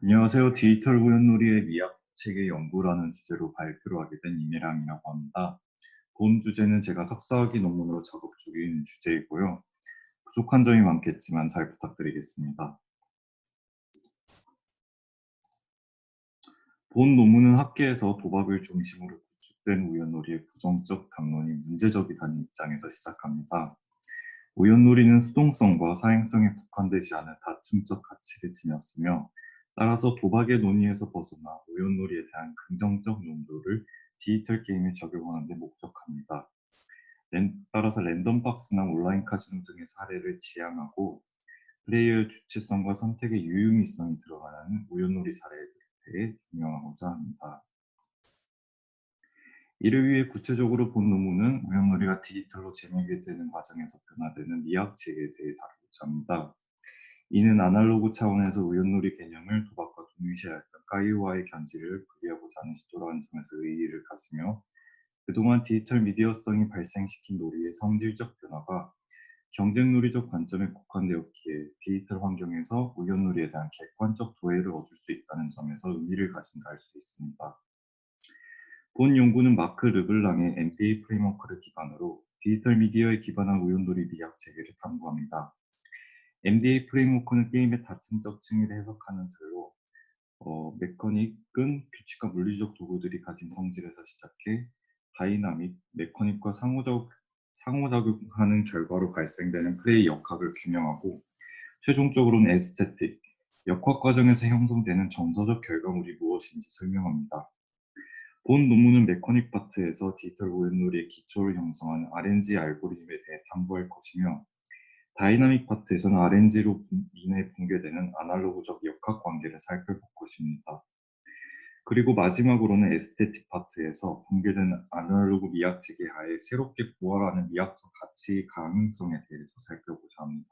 안녕하세요. 디지털 우연놀이의 미학 체계 연구라는 주제로 발표를 하게 된 이미랑이라고 합니다. 본 주제는 제가 석사학위 논문으로 작업 중인 주제이고요. 부족한 점이 많겠지만 잘 부탁드리겠습니다. 본 논문은 학계에서 도박을 중심으로 구축된 우연놀이의 부정적 담론이 문제적이다는 입장에서 시작합니다. 우연놀이는 수동성과 사행성에 국한되지 않은 다층적 가치를 지녔으며 따라서 도박의 논의에서 벗어나 우연놀이에 대한 긍정적 논조를 디지털 게임에 적용하는 데 목적합니다. 따라서 랜덤박스나 온라인 카지노 등의 사례를 지향하고 플레이어의 주체성과 선택의 유의미성이 들어가는 우연놀이 사례에 대해 조명하고자 합니다. 이를 위해 구체적으로 본 논문은 우연놀이가 디지털로 재미있게 되는 과정에서 변화되는 미학 체계에 대해 다루고자 합니다. 이는 아날로그 차원에서 우연놀이 개념을 도박과 동일시하였던 까이오와의 견지를 분리하고자 하는 시도라는 점에서 의의를 가지며 그동안 디지털 미디어성이 발생시킨 놀이의 성질적 변화가 경쟁놀이적 관점에 국한되었기에 디지털 환경에서 우연놀이에 대한 객관적 도해를 얻을 수 있다는 점에서 의미를 가진다 할 수 있습니다. 본 연구는 마크 르블랑의 MBA 프레임워크를 기반으로 디지털 미디어에 기반한 우연놀이 미학 체계를 탐구합니다. MDA 프레임워크는 게임의 다층적 층위를 해석하는 틀로 어, 메커닉은 규칙과 물리적 도구들이 가진 성질에서 시작해 다이나믹, 메커닉과 상호작, 상호작용하는 결과로 발생되는 플레이 역학을 규명하고 최종적으로는 에스테틱, 역학 과정에서 형성되는 정서적 결과물이 무엇인지 설명합니다. 본 논문은 메커닉 파트에서 디지털 오연놀이의 기초를 형성하는 RNG 알고리즘에 대해 탐구할 것이며 다이나믹 파트에서는 RNG로 인해 붕괴되는 아날로그적 역학 관계를 살펴볼 것입니다. 그리고 마지막으로는 에스테틱 파트에서 붕괴된 아날로그 미학 체계 하에 새롭게 부활하는 미학적 가치 가능성에 대해서 살펴보자 합니다.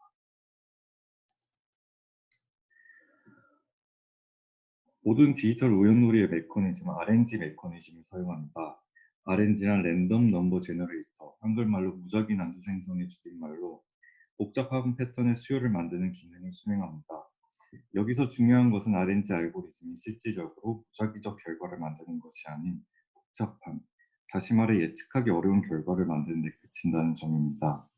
모든 디지털 우연놀이의 메커니즘은 RNG 메커니즘을 사용합니다. RNG란 랜덤 넘버 제너레이터, 한글말로 무작위 난수 생성의 줄임말로 복잡한 패턴의 수요를 만드는 기능을 수행합니다. 여기서 중요한 것은 RNG 알고리즘이 실질적으로 무작위적 결과를 만드는 것이 아닌 복잡한, 다시 말해 예측하기 어려운 결과를 만드는 데 그친다는 점입니다.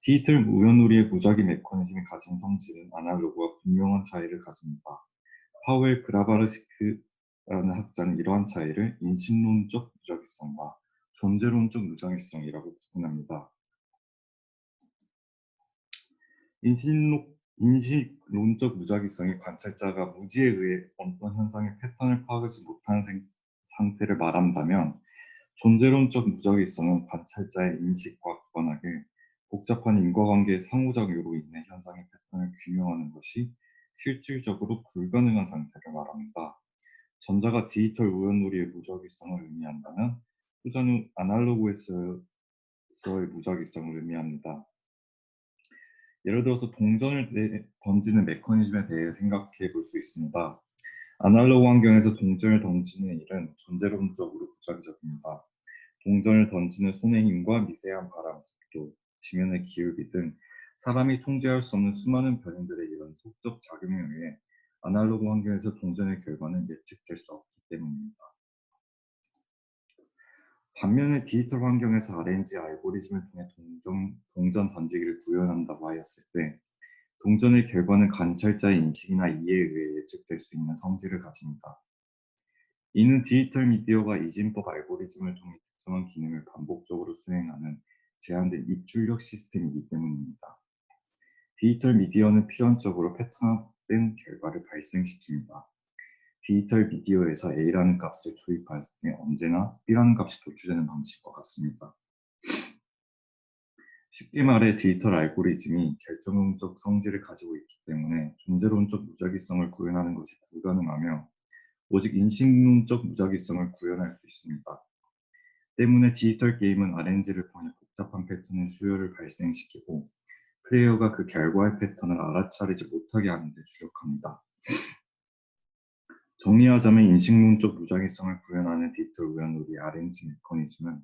디지털 우연놀이의 무작위 메커니즘이 가진 성질은 아날로그와 분명한 차이를 가집니다. 파웰 그라바르시크라는 학자는 이러한 차이를 인식론적 무작위성과 존재론적 무작위성이라고 구분합니다. 인식론, 인식론적 무작위성이 관찰자가 무지에 의해 어떤 현상의 패턴을 파악하지 못하는 생, 상태를 말한다면 존재론적 무작위성은 관찰자의 인식과 무관하게 복잡한 인과관계의 상호작용으로 인해 현상의 패턴을 규명하는 것이 실질적으로 불가능한 상태를 말합니다. 전자가 디지털 우연놀이의 무작위성을 의미한다면 후자는 아날로그에서의 무작위성을 의미합니다. 예를 들어서 동전을 던지는 메커니즘에 대해 생각해 볼 수 있습니다. 아날로그 환경에서 동전을 던지는 일은 존재론적으로 부작위적입니다. 동전을 던지는 손의 힘과 미세한 바람, 속도, 지면의 기울기 등 사람이 통제할 수 없는 수많은 변형들의 이런 속적 작용에 의해 아날로그 환경에서 동전의 결과는 예측될 수 반면에 디지털 환경에서 RNG 알고리즘을 통해 동전, 동전 던지기를 구현한다고 하였을 때 동전의 결과는 관찰자의 인식이나 이해에 의해 예측될 수 있는 성질을 가집니다. 이는 디지털 미디어가 이진법 알고리즘을 통해 특정한 기능을 반복적으로 수행하는 제한된 입출력 시스템이기 때문입니다. 디지털 미디어는 필연적으로 패턴화된 결과를 발생시킵니다. 디지털 미디어에서 A라는 값을 투입할 때 언제나 B라는 값이 도출되는 방식과 같습니다. 쉽게 말해 디지털 알고리즘이 결정론적 성질을 가지고 있기 때문에 존재론적 무작위성을 구현하는 것이 불가능하며 오직 인식론적 무작위성을 구현할 수 있습니다. 때문에 디지털 게임은 RNG를 통해 복잡한 패턴의 수요를 발생시키고 플레이어가 그 결과의 패턴을 알아차리지 못하게 하는 데 주력합니다. 정리하자면 인식론적 무작위성을 구현하는 디지털 우연놀이 RNG 메커니즘은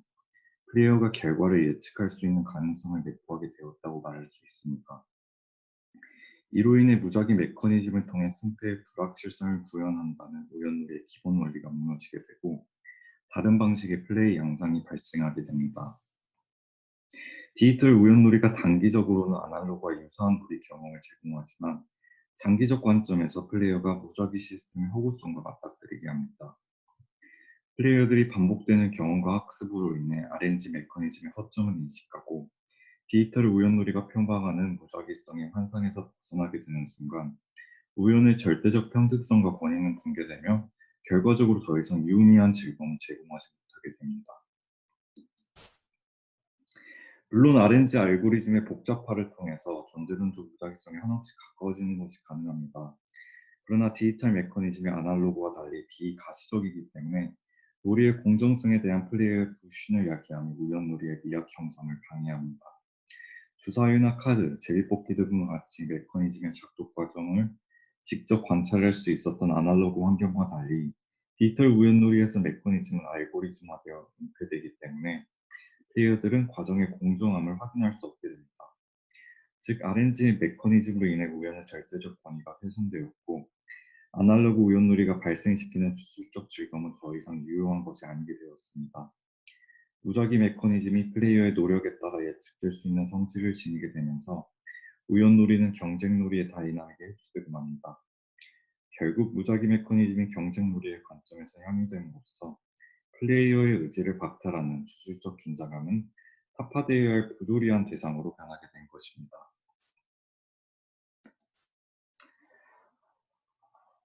플레이어가 결과를 예측할 수 있는 가능성을 내포하게 되었다고 말할 수 있습니다. 이로 인해 무작위 메커니즘을 통해 승패의 불확실성을 구현한다는 우연놀이의 기본 원리가 무너지게 되고 다른 방식의 플레이 양상이 발생하게 됩니다. 디지털 우연놀이가 단기적으로는 아날로그와 유사한 놀이 경험을 제공하지만 장기적 관점에서 플레이어가 무작위 시스템의 허구성과 맞닥뜨리게 합니다. 플레이어들이 반복되는 경험과 학습으로 인해 RNG 메커니즘의 허점을 인식하고 디지털 우연놀이가 표방하는 무작위성의 환상에서 벗어나게 되는 순간 우연의 절대적 평등성과 권위는 붕괴되며 결과적으로 더 이상 유의미한 즐거움을 제공하지 못하게 됩니다. 물론 RNG 알고리즘의 복잡화를 통해서 존재론적 무작위성이 한없이 가까워지는 것이 가능합니다. 그러나 디지털 메커니즘의 아날로그와 달리 비가시적이기 때문에 놀이의 공정성에 대한 플레이어의 불신을 야기하며 우연놀이의 미학 형성을 방해합니다. 주사위나 카드, 제비뽑기 등과 같이 메커니즘의 작동 과정을 직접 관찰할 수 있었던 아날로그 환경과 달리 디지털 우연놀이에서 메커니즘은 알고리즘화되어 은폐되기 때문에 플레이어들은 과정의 공정함을 확인할 수 없게 됩니다. 즉 RNG의 메커니즘으로 인해 우연의 절대적 권위가 훼손되었고 아날로그 우연놀이가 발생시키는 주술적 즐거움은 더 이상 유효한 것이 아니게 되었습니다. 무작위 메커니즘이 플레이어의 노력에 따라 예측될 수 있는 성질을 지니게 되면서 우연놀이는 경쟁놀이의 다이나믹에 흡수되고 맙니다. 결국 무작위 메커니즘이 경쟁놀이의 관점에서 향유됨으로써 플레이어의 의지를 박탈하는 주술적 긴장감은 타파되어야 할 부조리한 대상으로 변하게 된 것입니다.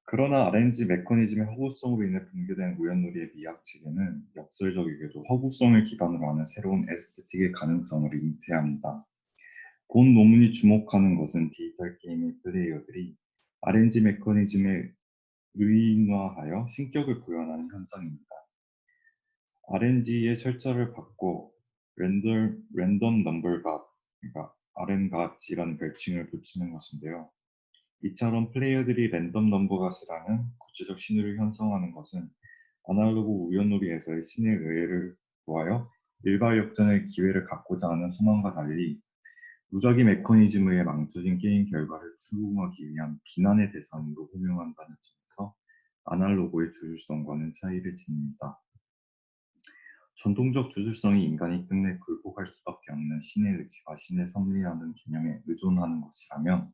그러나 RNG 메커니즘의 허구성으로 인해 붕괴된 우연놀이의 미학 체계는 역설적이게도 허구성을 기반으로 하는 새로운 에스테틱의 가능성을 잉태합니다. 본 논문이 주목하는 것은 디지털 게임의 플레이어들이 RNG 메커니즘에 의인화하여 신격을 부여하는 현상입니다. RNG의 철자를 바꿔 랜덤, 랜덤 넘버가 그러니까 RNG이라는 별칭을 붙이는 것인데요. 이처럼 플레이어들이 랜덤 넘버 갓이라는 구체적 신호를 형성하는 것은 아날로그 우연놀이에서의 신의 의뢰를 구하여 일발 역전의 기회를 갖고자 하는 소망과 달리 무작위 메커니즘에 망쳐진 게임 결과를 추궁하기 위한 비난의 대상으로 호명한다는 점에서 아날로그의 주술성과는 차이를 지닙니다. 전통적 주술성이 인간이 끝내 굴복할 수밖에 없는 신의 의지와 신의 섭리라는 개념에 의존하는 것이라면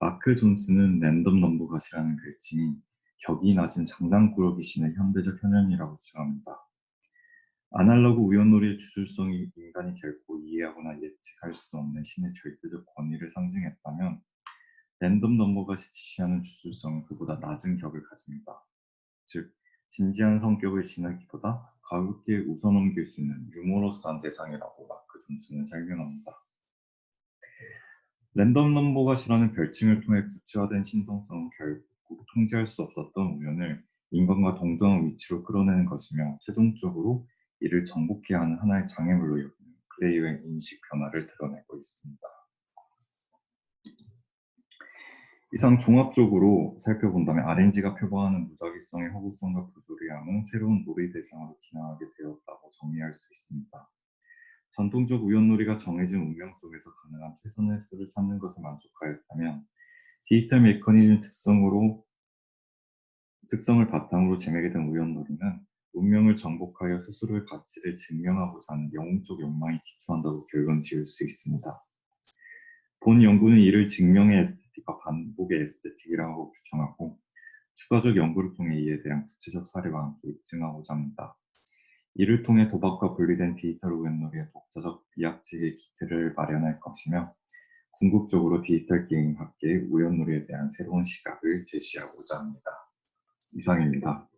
마크 존스는 랜덤 넘버갓이라는 별칭이 격이 낮은 장난꾸러기 신의 현대적 현현이라고 주장합니다. 아날로그 우연놀이의 주술성이 인간이 결코 이해하거나 예측할 수 없는 신의 절대적 권위를 상징했다면 랜덤 넘버갓이 지시하는 주술성은 그보다 낮은 격을 가집니다. 즉, 진지한 성격을 지나기보다 가볍게 웃어넘길 수 있는 유머러스한 대상이라고 마크 존스는 설명합니다. 랜덤 넘버갓이라는 별칭을 통해 구체화된 신성성은 결국 통제할 수 없었던 우연을 인간과 동등한 위치로 끌어내는 것이며 최종적으로 이를 정복해 하는 하나의 장애물로 여기는 플레이어의 인식 변화를 드러내고 있습니다. 이상 종합적으로 살펴본다면 RNG가 표방하는 무작위성의 허구성과 부조리함은 새로운 놀이 대상으로 기능하게 되었다고 정의할 수 있습니다. 전통적 우연놀이가 정해진 운명 속에서 가능한 최선의 수를 찾는 것에 만족하였다면 디지털 메커니즘 특성으로 특성을 바탕으로 재매게 된 우연놀이는 운명을 정복하여 스스로의 가치를 증명하고자 하는 영웅적 욕망이 기초한다고 결론 지을 수 있습니다. 본 연구는 이를 증명의 에 스테틱과 반복의 에스테틱이라고 규정하고 추가적 연구를 통해 이에 대한 구체적 사례와 함께 입증하고자 합니다. 이를 통해 도박과 분리된 디지털 우연놀이의 독자적 미학책의 기틀을 마련할 것이며 궁극적으로 디지털 게임 학계의 우연놀이에 대한 새로운 시각을 제시하고자 합니다. 이상입니다.